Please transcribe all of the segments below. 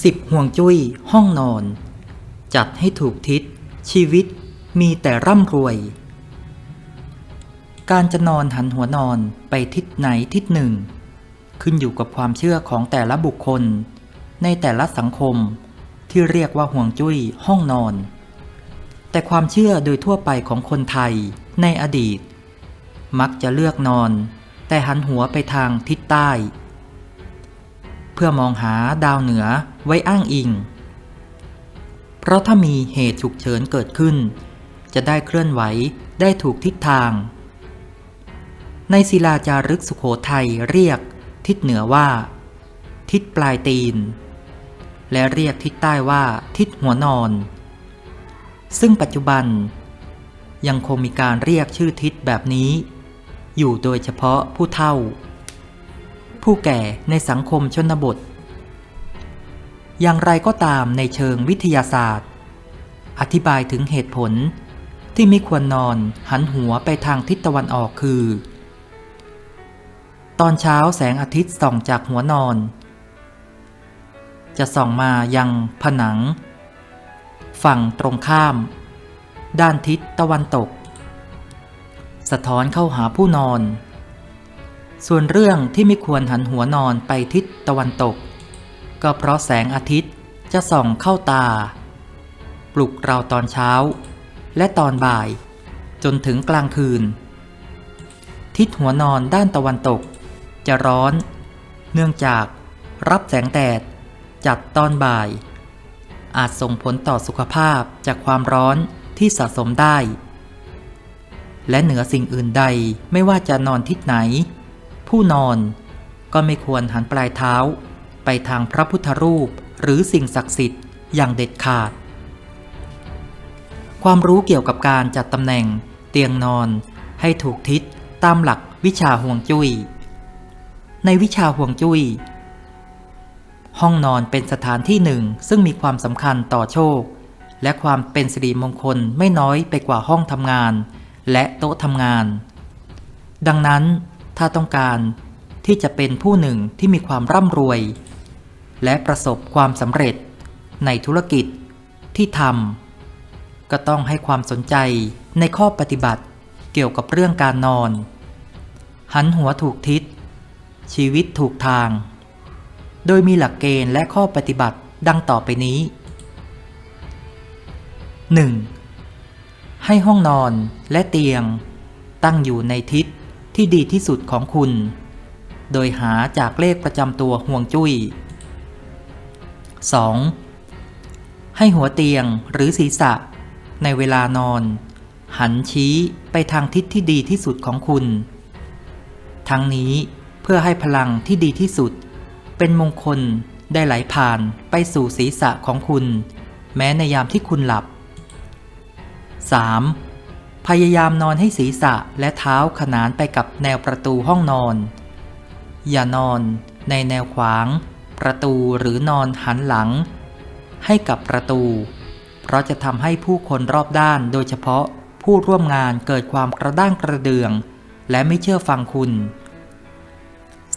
สิบห่วงจุ้ย ห้องนอน จัดให้ถูกทิศ ชีวิตมีแต่ร่ำรวย การจะนอนหันหัวนอนไปทิศไหนทิศหนึ่ง ขึ้นอยู่กับความเชื่อของแต่ละบุคคล ในแต่ละสังคมที่เรียกว่าห่วงจุ้ย ห้องนอน แต่ความเชื่อโดยทั่วไปของคนไทยในอดีต มักจะเลือกนอน แต่หันหัวไปทางทิศใต้ เพื่อมองหาดาวเหนือไว้อ้างอิง เพราะถ้ามีเหตุฉุกเฉินเกิดขึ้น จะได้เคลื่อนไหวได้ถูกทิศทาง ในศิลาจารึกสุขโขทัยเรียกทิศเหนือว่า ทิศปลายตีน และเรียกทิศใต้ว่าทิศหัวนอน ซึ่งปัจจุบัน ยังคงมีการเรียกชื่อทิศแบบนี้ อยู่โดยเฉพาะผู้เฒ่า ผู้แก่ในสังคมชนบท อย่างไรก็ตามในเชิงวิทยาศาสตร์ อธิบายถึงเหตุผลที่ไม่ควรนอนหันหัวไปทางทิศตะวันออกคือ ตอนเช้าแสงอาทิตย์ส่องจากหัวนอน จะส่องมายังผนัง ฝั่งตรงข้าม ด้านทิศตะวันตก สะท้อนเข้าหาผู้นอน ส่วนเรื่องที่ไม่ควรหันหัวนอนไปทิศตะวันตก ก็เพราะแสงอาทิตย์จะส่องเข้าตา ปลุกเราตอนเช้า และตอนบ่าย จนถึงกลางคืน ทิศหัวนอนด้านตะวันตก จะร้อน เนื่องจากรับแสงแดดจัดตอนบ่าย อาจส่งผลต่อสุขภาพจากความร้อนที่สะสมได้ และเหนือสิ่งอื่นใดไม่ว่าจะนอนทิศไหน ผู้นอน ก็ไม่ควรหันปลายเท้า ไปทางพระพุทธรูปหรือสิ่งศักดิ์สิทธิ์อย่างเด็ดขาด ความรู้เกี่ยวกับการจัดตำแหน่งเตียงนอนให้ถูกทิศตามหลักวิชาห่วงจุย้ย ในวิชาห่วงจุย้ย ห้องนอนเป็นสถานที่หนึ่งซึ่งมีความสำคัญต่อโชค และความเป็นสิริมงคลไม่น้อยไปกว่าห้องทำงาน และโต๊ะทำงาน ดังนั้น ถ้าต้องการที่จะเป็นผู้หนึ่งที่มีความร่ำรวย และประสบความสำเร็จในธุรกิจที่ทำก็ต้องให้ความสนใจในข้อปฏิบัติเกี่ยวกับเรื่องการนอน หันหัวถูกทิศ ชีวิตถูกทาง โดยมีหลักเกณฑ์และข้อปฏิบัติดังต่อไปนี้ 1. ให้ห้องนอนและเตียงตั้งอยู่ในทิศ ที่ดีที่สุดของคุณ โดยหาจากเลขประจำตัวห่วงจุย้ย 2. ให้หัวเตียงหรือศีรษะ ในเวลานอน หันชี้ไปทางทิศที่ดีที่สุดของคุณ ทั้งนี้เพื่อให้พลังที่ดีที่สุด เป็นมงคลได้ไหลผ่านไปสู่ศีรษะของคุณ แม้ในยามที่คุณหลับ 3. พยายามนอนให้ศีรษะและเท้าขนานไปกับแนวประตูห้องนอน อย่านอนในแนวขวาง ประตูหรือนอนหันหลัง ให้กับประตู เพราะจะทำให้ผู้คนรอบด้านโดยเฉพาะผู้ร่วมงานเกิดความกระด้างกระเดือง และไม่เชื่อฟังคุณ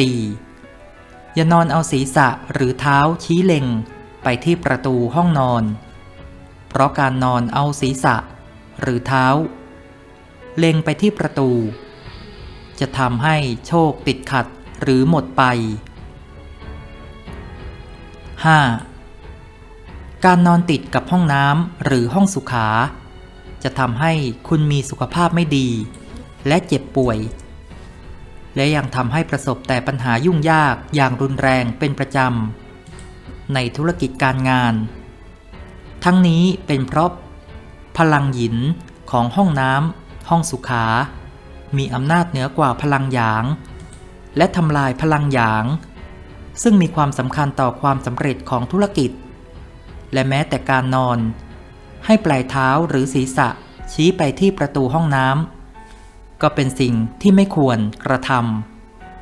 4. อย่านอนเอาศีรษะหรือเท้าชี้เล็ง ไปที่ประตูห้องนอน เพราะการนอนเอาศีรษะ หรือเท้า เล็งไปที่ประตู จะทำให้โชคติดขัดหรือหมดไป 5. การนอนติดกับห้องน้ำหรือห้องสุขา จะทำให้คุณมีสุขภาพไม่ดี และเจ็บป่วย และยังทำให้ประสบแต่ปัญหายุ่งยากอย่างรุนแรงเป็นประจำ ในธุรกิจการงาน ทั้งนี้เป็นเพราะพลังหยินของห้องน้ำ ห้องสุขา มีอำนาจเหนือกว่าพลังหยาง และทำลายพลังหยาง ซึ่งมีความสำคัญต่อความสำเร็จของธุรกิจ และแม้แต่การนอน ให้ปลายเท้าหรือศีรษะชี้ไปที่ประตูห้องน้ำก็เป็นสิ่งที่ไม่ควรกระท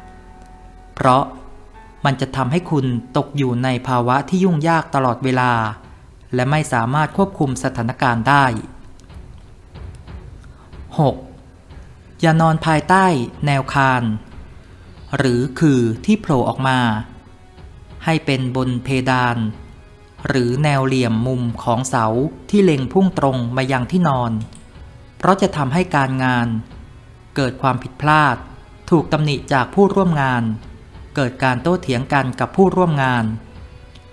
ำเพราะมันจะทำให้คุณตกอยู่ในภาวะที่ยุ่งยากตลอดเวลา และไม่สามารถควบคุมสถานการณ์ได้ 6. อย่านอนภายใต้แนวคาน หรือคือที่โผล่ออกมา ให้เป็นบนเพดาน หรือแนวเหลี่ยมมุมของเสาที่เล็งพุ่งตรงมายังที่นอน เพราะจะทำให้การงาน เกิดความผิดพลาด ถูกตำหนิจากผู้ร่วมงาน เกิดการโต้เถียงกันกับผู้ร่วมงาน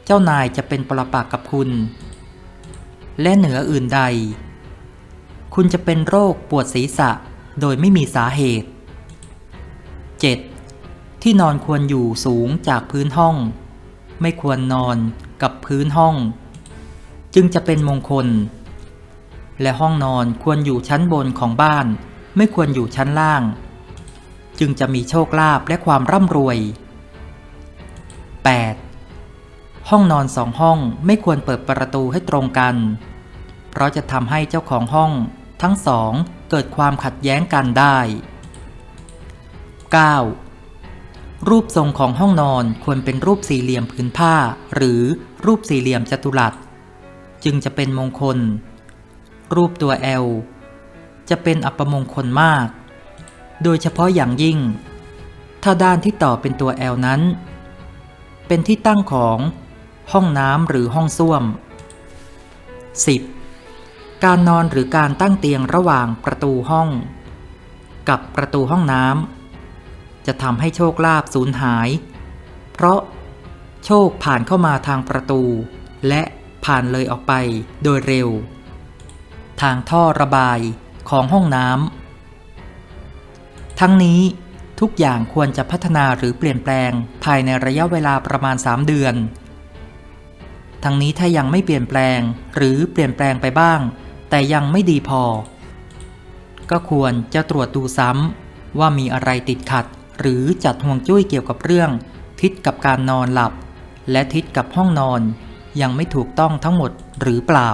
เจ้านายจะเป็นปรปักษ์กับคุณ และเหนืออื่นใด คุณจะเป็นโรคปวดศีรษะโดยไม่มีสาเหตุ 7. ที่นอนควรอยู่สูงจากพื้นห้อง ไม่ควรนอนกับพื้นห้อง จึงจะเป็นมงคล และห้องนอนควรอยู่ชั้นบนของบ้าน ไม่ควรอยู่ชั้นล่าง จึงจะมีโชคลาภและความร่ำรวย 8. ห้องนอนสองห้องไม่ควรเปิดประตูให้ตรงกัน เพราะจะทำให้เจ้าของห้อง ทั้งสองเกิดความขัดแย้งกันได้ 9. รูปทรงของห้องนอนควรเป็นรูปสี่เหลี่ยมผืนผ้า หรือรูปสี่เหลี่ยมจัตุรัส จึงจะเป็นมงคล รูปตัว L จะเป็นอัปมงคลมาก โดยเฉพาะอย่างยิ่ง ถ้าด้านที่ต่อเป็นตัว L นั้น เป็นที่ตั้งของห้องน้ำหรือห้องส้วม 10. การนอนหรือการตั้งเตียงระหว่างประตูห้อง กับประตูห้องน้ำจะทำให้โชคลาภสูญหาย เพราะโชคผ่านเข้ามาทางประตู และผ่านเลยออกไปโดยเร็ว ทางท่อระบายของห้องน้ำทั้งนี้ทุกอย่างควรจะพัฒนาหรือเปลี่ยนแปลงภายในระยะเวลาประมาณ 3 เดือน ทั้งนี้ถ้ายังไม่เปลี่ยนแปลงหรือเปลี่ยนแปลงไปบ้าง แต่ยังไม่ดีพอ ก็ควรจะตรวจดูซ้ำว่ามีอะไรติดขัด หรือจัดห่วงจุ้ยเกี่ยวกับเรื่อง ทิศกับการนอนหลับ และทิศกับห้องนอน ยังไม่ถูกต้องทั้งหมดหรือเปล่า